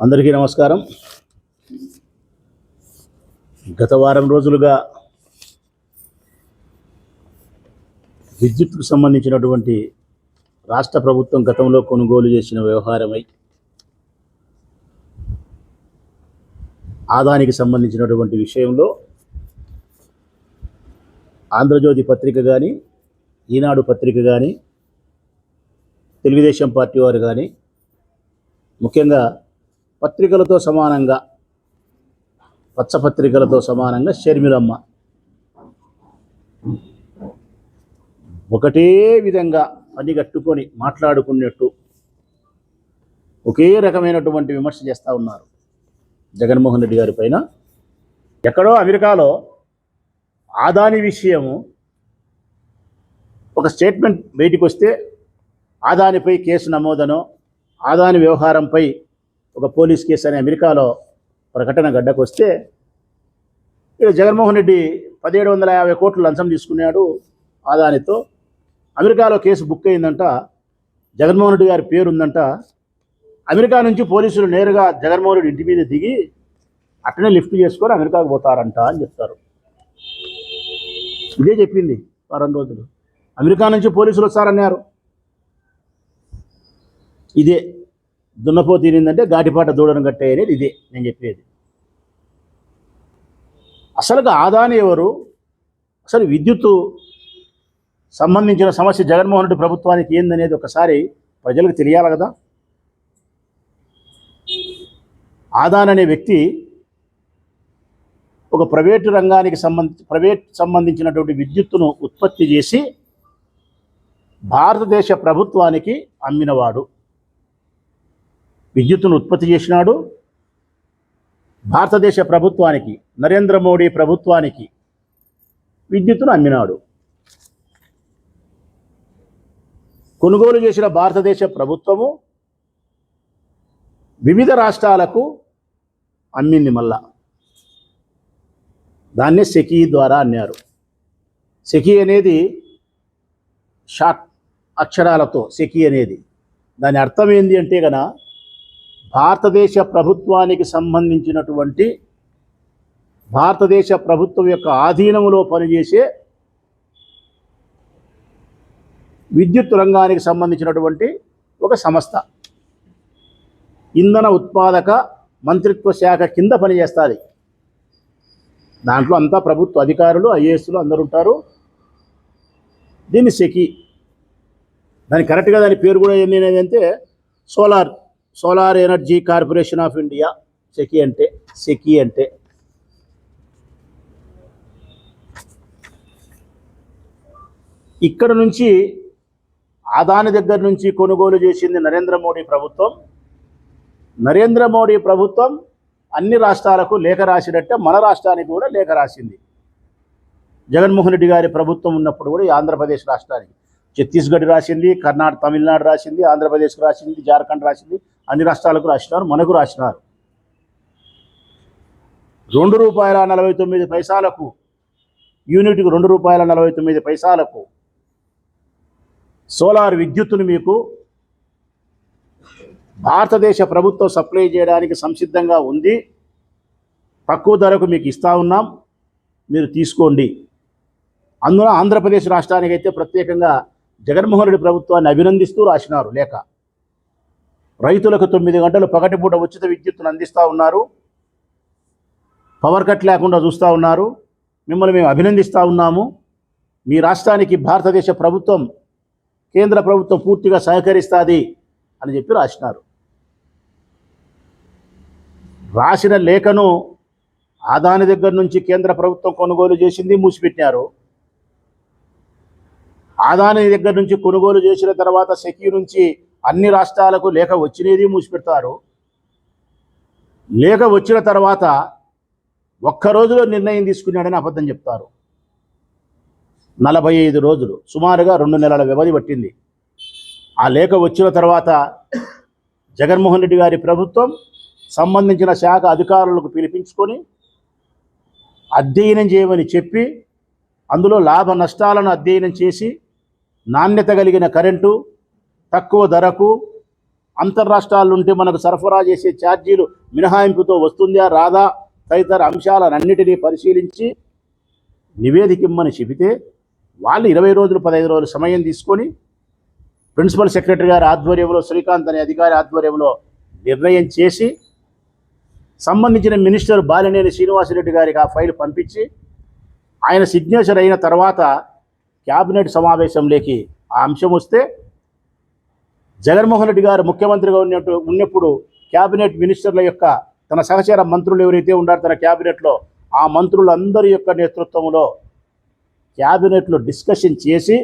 అందరికీ నమస్కారం. గత వారం రోజులుగా విద్యుత్కు సంబంధించినటువంటి రాష్ట్ర ప్రభుత్వం గతంలో కొనుగోలు చేసిన వ్యవహారమై ఆదానికి సంబంధించినటువంటి విషయంలో ఆంధ్రజ్యోతి పత్రిక కానీ ఈనాడు పత్రిక కానీ తెలుగుదేశం పార్టీ వారు కానీ ముఖ్యంగా పత్రికలతో సమానంగా పచ్చపత్రికలతో సమానంగా షర్మిలమ్మ. ఒకటే విధంగా పని కట్టుకొని మాట్లాడుకున్నట్టు ఒకే రకమైనటువంటి విమర్శ చేస్తూ ఉన్నారు జగన్మోహన్ రెడ్డి గారి పైన. ఎక్కడో అమెరికాలో ఆదాని విషయము ఒక స్టేట్మెంట్ బయటికి వస్తే ఆదానిపై కేసు నమోదనో ఆదాని వ్యవహారంపై ఒక పోలీస్ కేసు అనే అమెరికాలో ప్రకటన గడ్డకు వస్తే ఇక్కడ జగన్మోహన్ రెడ్డి పదిహేడు వందల యాభై కోట్లు లంచం తీసుకున్నాడు ఆదానితో. అమెరికాలో కేసు బుక్ అయిందంట జగన్మోహన్ రెడ్డి గారి పేరు ఉందంట అమెరికా నుంచి పోలీసులు నేరుగా జగన్మోహన్ రెడ్డి ఇంటి మీద దిగి అట్టనే లిఫ్ట్ చేసుకొని అమెరికాకు పోతారంట అని చెప్తారు. ఇదే చెప్పింది వారం రోజులు. అమెరికా నుంచి పోలీసులు వస్తారన్నారు. ఇదే. దున్నపో తీరిందంటే గాటిపాట దూడను కట్టే అనేది ఇదే నేను చెప్పేది. అసలుగా ఆదాని ఎవరు? అసలు విద్యుత్తు సంబంధించిన సమస్య జగన్మోహన్ రెడ్డి ప్రభుత్వానికి ఏందనేది ఒకసారి ప్రజలకు తెలియాలి కదా. ఆదాన్ అనే వ్యక్తి ఒక ప్రైవేటు రంగానికి సంబంధించి ప్రైవేట్ సంబంధించినటువంటి విద్యుత్తును ఉత్పత్తి చేసి భారతదేశ ప్రభుత్వానికి అమ్మినవాడు. విద్యుత్తును ఉత్పత్తి చేసినాడు. భారతదేశ ప్రభుత్వానికి నరేంద్ర మోడీ ప్రభుత్వానికి విద్యుత్తును అమ్మినాడు. కొనుగోలు చేసిన భారతదేశ ప్రభుత్వము వివిధ రాష్ట్రాలకు అమ్మింది మళ్ళా దాన్నే సెకీ ద్వారా అన్నారు. సెకీ అనేది షార్ట్ అక్షరాలతో సెకీ అనేది. దాని అర్థం ఏంటి అంటే గన భారతదేశ ప్రభుత్వానికి సంబంధించినటువంటి భారతదేశ ప్రభుత్వం యొక్క ఆధీనంలో పనిచేసే విద్యుత్ రంగానికి సంబంధించినటువంటి ఒక సంస్థ. ఇంధన ఉత్పాదక మంత్రిత్వ శాఖ కింద పనిచేస్తుంది. దాంట్లో అంతా ప్రభుత్వ అధికారులు ఐఏఎస్లు అందరు ఉంటారు. దీన్ని సెకి. దాని కరెక్ట్గా దాని పేరు కూడా ఏంటి అంటే solar. Solar energy corporation of India SECI అంటే సెకి అంటే. ఇక్కడ నుంచి ఆదాని దగ్గర నుంచి కొనుగోలు చేసింది నరేంద్ర మోడీ ప్రభుత్వం. నరేంద్ర మోడీ ప్రభుత్వం అన్ని రాష్ట్రాలకు లేఖ రాసినట్టే మన రాష్ట్రానికి కూడా లేఖ రాసింది. జగన్మోహన్ రెడ్డి గారి ప్రభుత్వం ఉన్నప్పుడు కూడా ఆంధ్రప్రదేశ్ రాష్ట్రానికి. ఛత్తీస్గఢ్ రాసింది కర్ణాటక తమిళనాడు రాసింది ఆంధ్రప్రదేశ్కు రాసింది జార్ఖండ్ రాసింది అన్ని రాష్ట్రాలకు రాసినారు మనకు రాసినారు. రెండు రూపాయల నలభై తొమ్మిది పైసాలకు యూనిట్కు రెండు రూపాయల నలభై తొమ్మిది పైసలకు సోలార్ విద్యుత్తును మీకు భారతదేశ ప్రభుత్వం సప్లై చేయడానికి సంసిద్ధంగా ఉంది. తక్కువ ధరకు మీకు ఇస్తా ఉన్నాం. మీరు తీసుకోండి. అందులో ఆంధ్రప్రదేశ్ రాష్ట్రానికి అయితే ప్రత్యేకంగా జగన్మోహన్ రెడ్డి ప్రభుత్వాన్ని అభినందిస్తూ రాసినారు లేఖ. రైతులకు తొమ్మిది గంటలు పగటిపూట ఉచిత విద్యుత్తును అందిస్తూ ఉన్నారు. పవర్ కట్ లేకుండా చూస్తూ ఉన్నారు. మిమ్మల్ని మేము అభినందిస్తూ ఉన్నాము. మీ రాష్ట్రానికి భారతదేశ ప్రభుత్వం కేంద్ర ప్రభుత్వం పూర్తిగా సహకరిస్తుంది అని చెప్పి రాసినారు. రాసిన లేఖను ఆదాని దగ్గర నుంచి కేంద్ర ప్రభుత్వం కొనుగోలు చేసింది మూసిపెట్టినారు. ఆదాని దగ్గర నుంచి కొనుగోలు చేసిన తర్వాత సెక్యూ నుంచి అన్ని రాష్ట్రాలకు లేఖ వచ్చినది మూసిపెడతారు. లేఖ వచ్చిన తర్వాత ఒక్క రోజులో నిర్ణయం తీసుకున్నాడని అబద్ధం చెప్తారు. నలభై ఐదు రోజులు సుమారుగా రెండు నెలల వ్యవధి పట్టింది. ఆ లేఖ వచ్చిన తర్వాత జగన్మోహన్ రెడ్డి గారి ప్రభుత్వం సంబంధించిన శాఖ అధికారులకు పిలిపించుకొని అధ్యయనం చేయమని చెప్పి అందులో లాభ నష్టాలను అధ్యయనం చేసి నాణ్యత కలిగిన కరెంటు తక్కువ ధరకు అంతర్రాష్ట్రాల నుండి మనకు సరఫరా చేసే ఛార్జీలు మినహాయింపుతో వస్తుందా రాదా తదితర అంశాలన్నిటినీ పరిశీలించి నివేదిక ఇమ్మని చెబితే వాళ్ళు ఇరవై రోజులు పదహైదు రోజులు సమయం తీసుకొని ప్రిన్సిపల్ సెక్రటరీ గారి ఆధ్వర్యంలో శ్రీకాంత్ అనే అధికారి ఆధ్వర్యంలో నిర్ణయం చేసి సంబంధించిన మినిస్టర్ బాలినేని శ్రీనివాసరెడ్డి గారికి ఆ ఫైల్ పంపించి ఆయన సిగ్నేచర్ అయిన తర్వాత క్యాబినెట్ సమావేశంలోకి ఆ అంశం వస్తే జగన్మోహన్ రెడ్డి గారు ముఖ్యమంత్రిగా ఉన్నట్టు ఉన్నప్పుడు క్యాబినెట్ మినిస్టర్ల యొక్క తన సహచర మంత్రులు ఎవరైతే ఉన్నారో తన క్యాబినెట్లో ఆ మంత్రులందరి యొక్క నేతృత్వంలో క్యాబినెట్లో డిస్కషన్ చేసి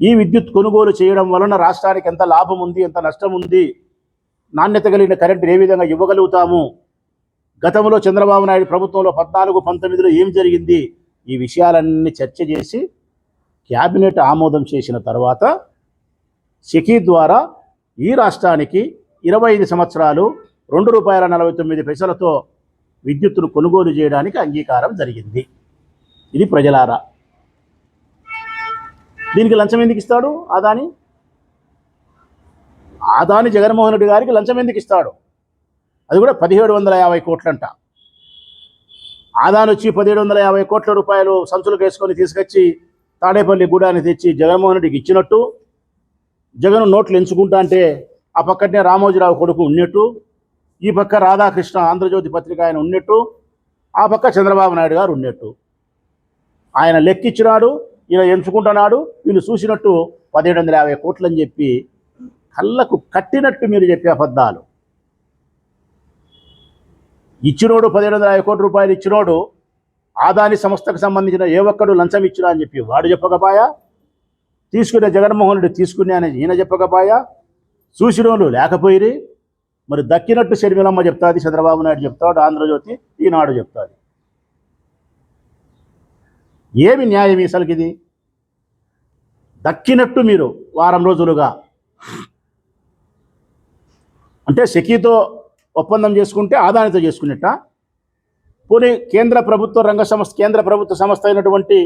ఈ విద్యుత్ కొనుగోలు చేయడం వలన రాష్ట్రానికి ఎంత లాభం ఉంది ఎంత నష్టం ఉంది నాణ్యత కలిగిన కరెంటు ఏ విధంగా ఇవ్వగలుగుతాము గతంలో చంద్రబాబు నాయుడు ప్రభుత్వంలో పద్నాలుగు పంతొమ్మిదిలో ఏం జరిగింది? ఈ విషయాలన్నీ చర్చ చేసి క్యాబినెట్ ఆమోదం చేసిన తర్వాత సెకీ ద్వారా ఈ రాష్ట్రానికి ఇరవై ఐదు సంవత్సరాలు రెండు రూపాయల నలభై తొమ్మిది పైసలతో విద్యుత్తును కొనుగోలు చేయడానికి అంగీకారం జరిగింది. ఇది ప్రజలారా. దీనికి లంచం ఎందుకు ఇస్తాడు ఆదాని? ఆదాని జగన్మోహన్ రెడ్డి గారికి లంచం ఎందుకు ఇస్తాడు? అది కూడా పదిహేడు వందల యాభై కోట్లంట. ఆదాను వచ్చి పదిహేడు వందల యాభై కోట్ల రూపాయలు సంచులకు వేసుకొని తీసుకొచ్చి తాడేపల్లి గూడాన్ని తెచ్చి జగన్మోహన్ రెడ్డికి ఇచ్చినట్టు జగన్ నోట్లు ఎంచుకుంటా అంటే ఆ పక్కనే రామోజీరావు కొడుకు ఉన్నట్టు ఈ పక్క రాధాకృష్ణ ఆంధ్రజ్యోతి పత్రిక ఆయన ఉన్నట్టు ఆ పక్క చంద్రబాబు నాయుడు గారు ఉన్నట్టు. ఆయన లెక్కిచ్చినాడు ఈయన ఎంచుకుంటున్నాడు వీళ్ళు చూసినట్టు పదిహేడు వందల యాభై కోట్లని చెప్పి కళ్ళకు కట్టినట్టు మీరు చెప్పే అబద్ధాలు. ఇచ్చినోడు పదిహేడు వందల యాభై కోట్ల రూపాయలు ఇచ్చినోడు ఆదాని సంస్థకు సంబంధించిన ఏ ఒక్కడు లంచం ఇచ్చినా అని చెప్పి వాడు చెప్పకపాయా? తీసుకునే జగన్మోహన్ రెడ్డి తీసుకునే అని ఈయన చెప్పకపాయా? చూసినోళ్ళు లేకపోయిరి మరి దక్కినట్టు షర్మిలమ్మ చెప్తాది చంద్రబాబు నాయుడు చెప్తాడు ఆంధ్రజ్యోతి ఈనాడు చెప్తాది. ఏమి న్యాయం అసలుకి ఇది? దక్కినట్టు మీరు వారం రోజులుగా. అంటే సెకీతో ఒప్పందం చేసుకుంటే ఆదానితో చేసుకున్నట్ట పోనీ కేంద్ర ప్రభుత్వ రంగ సంస్థ కేంద్ర ప్రభుత్వ సంస్థ అయినటువంటి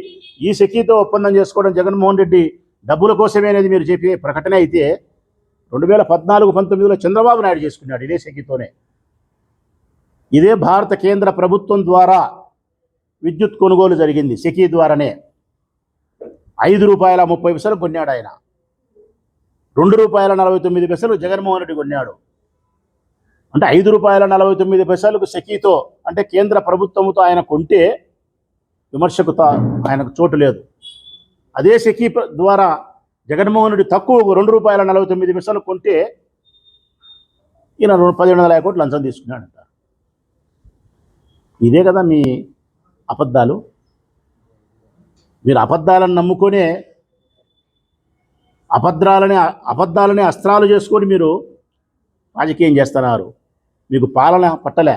ఈ సెకీతో ఒప్పందం చేసుకోవడం జగన్మోహన్ రెడ్డి డబ్బుల కోసమే అనేది మీరు చెప్పే ప్రకటన అయితే రెండు వేల పద్నాలుగు పంతొమ్మిదిలో చంద్రబాబు నాయుడు చేసుకున్నాడు ఇదే సెకీతోనే. ఇదే భారత కేంద్ర ప్రభుత్వం ద్వారా విద్యుత్ కొనుగోలు జరిగింది సెకీ ద్వారానే. ఐదు రూపాయల ముప్పై పైసలు కొన్నాడు ఆయన. రెండు రూపాయల నలభై తొమ్మిది పైసలు జగన్మోహన్ రెడ్డి కొన్నాడు. అంటే ఐదు రూపాయల నలభై తొమ్మిది పైసలకు సెకీతో అంటే కేంద్ర ప్రభుత్వంతో ఆయన కొంటే విమర్శకు ఆయనకు చోటు లేదు. అదే సెకీ ద్వారా జగన్మోహన్ తక్కువ రెండు రూపాయల నలభై తొమ్మిది పైసలు కొంటే ఈయన రెండు పదిహేడు వందల యాభై కోట్లు లంచం తీసుకున్నాడంట. ఇదే కదా మీ అబద్ధాలు. మీరు అబద్ధాలను నమ్ముకొనే అబద్ధాలని అబద్ధాలని అస్త్రాలు చేసుకొని మీరు రాజకీయం చేస్తున్నారు. మీకు పాలన పట్టలే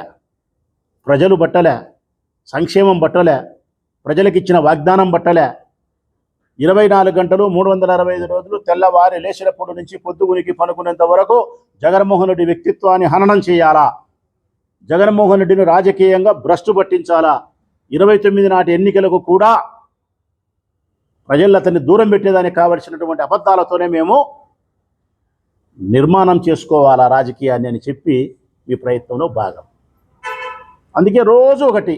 ప్రజలు బట్టలే సంక్షేమం బట్టలే ప్రజలకిచ్చిన వాగ్దానం బట్టలే ఇరవై నాలుగు గంటలు మూడు వందల అరవై ఐదు రోజులు తెల్లవారి లేచినప్పటి నుంచి పొద్దుగునికి పనుకునేంత వరకు జగన్మోహన్ రెడ్డి వ్యక్తిత్వాన్ని హననం చేయాలా? జగన్మోహన్ రెడ్డిని రాజకీయంగా భ్రష్టు పట్టించాలా? ఇరవై తొమ్మిది నాటి ఎన్నికలకు కూడా ప్రజలు అతన్ని దూరం పెట్టేదానికి కావలసినటువంటి అబద్ధాలతోనే మేము నిర్మాణం చేసుకోవాలా రాజకీయాన్ని అని చెప్పి మీ ప్రయత్నంలో భాగం. అందుకే రోజు ఒకటి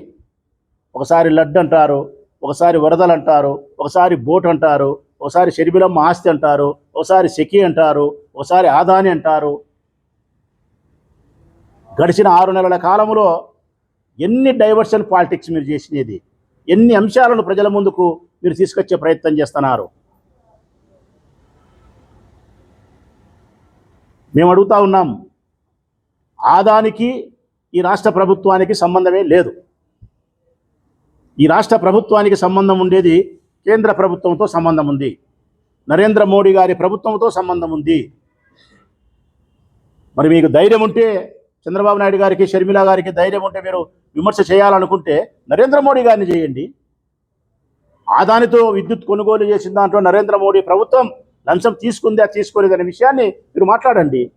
ఒకసారి లడ్డు అంటారు ఒకసారి వరదలు అంటారు ఒకసారి బోట్ అంటారు ఒకసారి షరిబిలమ్మ ఆస్తి అంటారు ఒకసారి సెకి అంటారు ఒకసారి ఆదాని అంటారు. గడిచిన ఆరు నెలల కాలంలో ఎన్ని డైవర్షన్ పాలిటిక్స్ మీరు చేసినది ఎన్ని అంశాలను ప్రజల ముందుకు మీరు తీసుకొచ్చే ప్రయత్నం చేస్తున్నారు. మేము అడుగుతా ఉన్నాం ఆదానికి ఈ రాష్ట్ర ప్రభుత్వానికి సంబంధమే లేదు. ఈ రాష్ట్ర ప్రభుత్వానికి సంబంధం ఉండేది కేంద్ర ప్రభుత్వంతో సంబంధం ఉంది. నరేంద్ర మోడీ గారి ప్రభుత్వంతో సంబంధం ఉంది. మరి మీకు ధైర్యం ఉంటే చంద్రబాబు నాయుడు గారికి షర్మిల గారికి ధైర్యం ఉంటే మీరు విమర్శ చేయాలనుకుంటే నరేంద్ర మోడీ గారిని చేయండి. ఆదానితో విద్యుత్ కొనుగోలు చేసిన దాంట్లో నరేంద్ర మోడీ ప్రభుత్వం లంచం తీసుకుందా తీసుకోలేదనే విషయాన్ని మీరు మాట్లాడండి.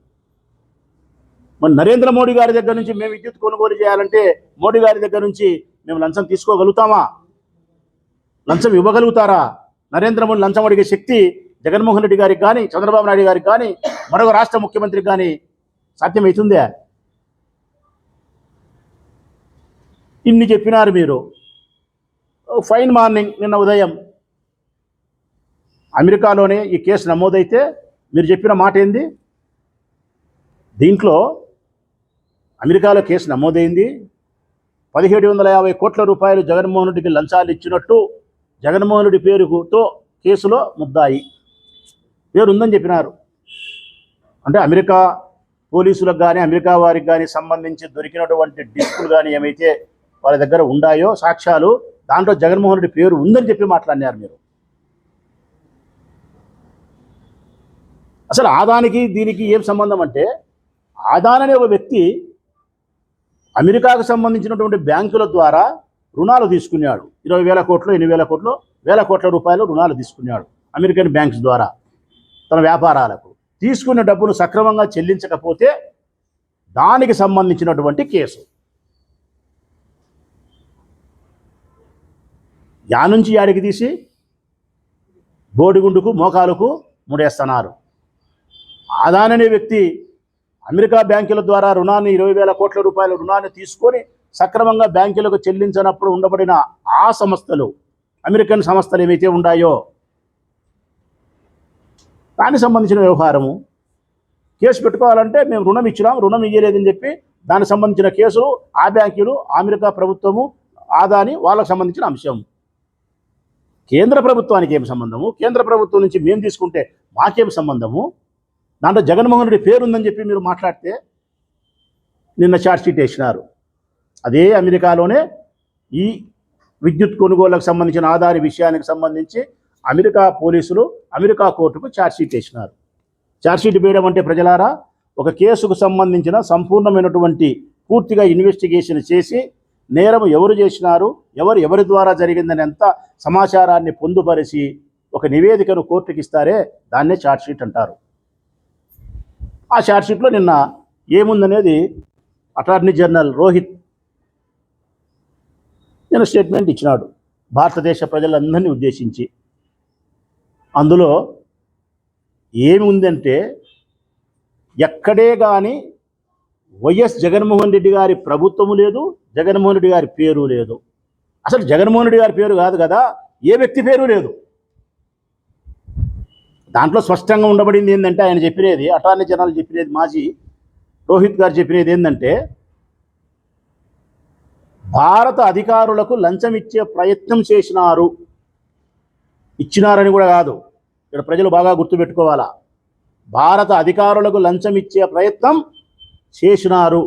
మరి నరేంద్ర మోడీ గారి దగ్గర నుంచి మేము విద్యుత్ కొనుగోలు చేయాలంటే మోడీ గారి దగ్గర నుంచి మేము లంచం తీసుకోగలుగుతామా? లంచం ఇవ్వగలుగుతారా? నరేంద్ర మోడీ లంచం అడిగే శక్తి జగన్మోహన్ రెడ్డి గారికి కానీ చంద్రబాబు నాయుడు గారికి కానీ మరొక రాష్ట్ర ముఖ్యమంత్రికి కానీ సాధ్యమవుతుందే ఇన్ని చెప్పినారు మీరు. ఫైన్ మార్నింగ్ నిన్న ఉదయం. అమెరికాలోనే ఈ కేసు నమోదైతే మీరు చెప్పిన మాట ఏంది దీంట్లో అమెరికాలో కేసు నమోదైంది. పదిహేడు వందల యాభై కోట్ల రూపాయలు జగన్మోహన్ రెడ్డికి లంచాలు ఇచ్చినట్టు జగన్మోహన్ రెడ్డి పేరుతో కేసులో ముద్దాయి. పేరు ఉందని చెప్పినారు. అంటే అమెరికా పోలీసులకు కానీ అమెరికా వారికి కానీ సంబంధించి దొరికినటువంటి డిస్కులు కానీ ఏమైతే వాళ్ళ దగ్గర ఉన్నాయో సాక్ష్యాలు దాంట్లో జగన్మోహన్ రెడ్డి పేరు ఉందని చెప్పి మాట్లాడినారు మీరు. అసలు ఆదానికి దీనికి ఏం సంబంధం అంటే ఆదాన్ అనే ఒక వ్యక్తి అమెరికాకు సంబంధించినటువంటి బ్యాంకుల ద్వారా రుణాలు తీసుకున్నాడు. ఇరవై వేల కోట్లు ఎనిమిది వేల కోట్లు వేల కోట్ల రూపాయలు రుణాలు తీసుకున్నాడు అమెరికన్ బ్యాంక్స్ ద్వారా తన వ్యాపారాలకు. తీసుకున్న డబ్బును సక్రమంగా చెల్లించకపోతే దానికి సంబంధించినటువంటి కేసు. యా నుంచి యాడికి తీసి బోడిగుండుకు మోకాలకు ముడేస్తున్నారు. ఆదాన్ అనే వ్యక్తి అమెరికా బ్యాంకుల ద్వారా రుణాన్ని ఇరవై వేల కోట్ల రూపాయల రుణాన్ని తీసుకొని సక్రమంగా బ్యాంకులకు చెల్లించినప్పుడు ఉండబడిన ఆ సంస్థలు అమెరికన్ సంస్థలు ఏవైతే ఉన్నాయో దానికి సంబంధించిన వ్యవహారము. కేసు పెట్టుకోవాలంటే మేము రుణం ఇచ్చినాం రుణం ఇయ్యలేదని చెప్పి దానికి సంబంధించిన కేసులు ఆ బ్యాంకులు అమెరికా ప్రభుత్వము ఆదాని వాళ్ళకు సంబంధించిన అంశం. కేంద్ర ప్రభుత్వానికి ఏం సంబంధము? కేంద్ర ప్రభుత్వం నుంచి మేము తీసుకుంటే మాకేం సంబంధము? దాంట్లో జగన్మోహన్ రెడ్డి పేరు ఉందని చెప్పి మీరు మాట్లాడితే నిన్న ఛార్జ్షీట్ వేసినారు. అదే అమెరికాలోనే ఈ విద్యుత్ కొనుగోళ్ళకు సంబంధించిన ఆధార విషయానికి సంబంధించి అమెరికా పోలీసులు అమెరికా కోర్టుకు ఛార్జ్షీట్ వేసినారు. ఛార్జ్షీట్ వేయడం అంటే ప్రజలారా ఒక కేసుకు సంబంధించిన సంపూర్ణమైనటువంటి పూర్తిగా ఇన్వెస్టిగేషన్ చేసి నేరం ఎవరు చేసినారు ఎవరు ఎవరి ద్వారా జరిగిందని ఎంత సమాచారాన్ని పొందుపరిచి ఒక నివేదికను కోర్టుకి ఇస్తారే దాన్నే ఛార్జ్షీట్ అంటారు. ఆ షార్ట్షీట్లో నిన్న ఏముందనేది అటార్నీ జనరల్ రోహిత్ నేను స్టేట్మెంట్ ఇచ్చినాడు. భారతదేశ ప్రజలందరినీ ఉద్దేశించి. అందులో ఏమి ఉందంటే ఎక్కడే కానీ వైఎస్ జగన్మోహన్ రెడ్డి గారి ప్రభుత్వము లేదు జగన్మోహన్ రెడ్డి గారి పేరు లేదు. అసలు జగన్మోహన్ రెడ్డి గారి పేరు కాదు కదా ఏ వ్యక్తి పేరు లేదు. దాంట్లో స్పష్టంగా ఉండబడింది ఏంటంటే ఆయన చెప్పినది అటార్నీ జనరల్ చెప్పినది మాజీ రోహిత్ గారు చెప్పినది ఏంటంటే భారత అధికారులకు లంచం ఇచ్చే ప్రయత్నం చేసినారు. ఇచ్చినారని కూడా కాదు. ఇక్కడ ప్రజలు బాగా గుర్తుపెట్టుకోవాలా. భారత అధికారులకు లంచం ఇచ్చే ప్రయత్నం చేసినారు.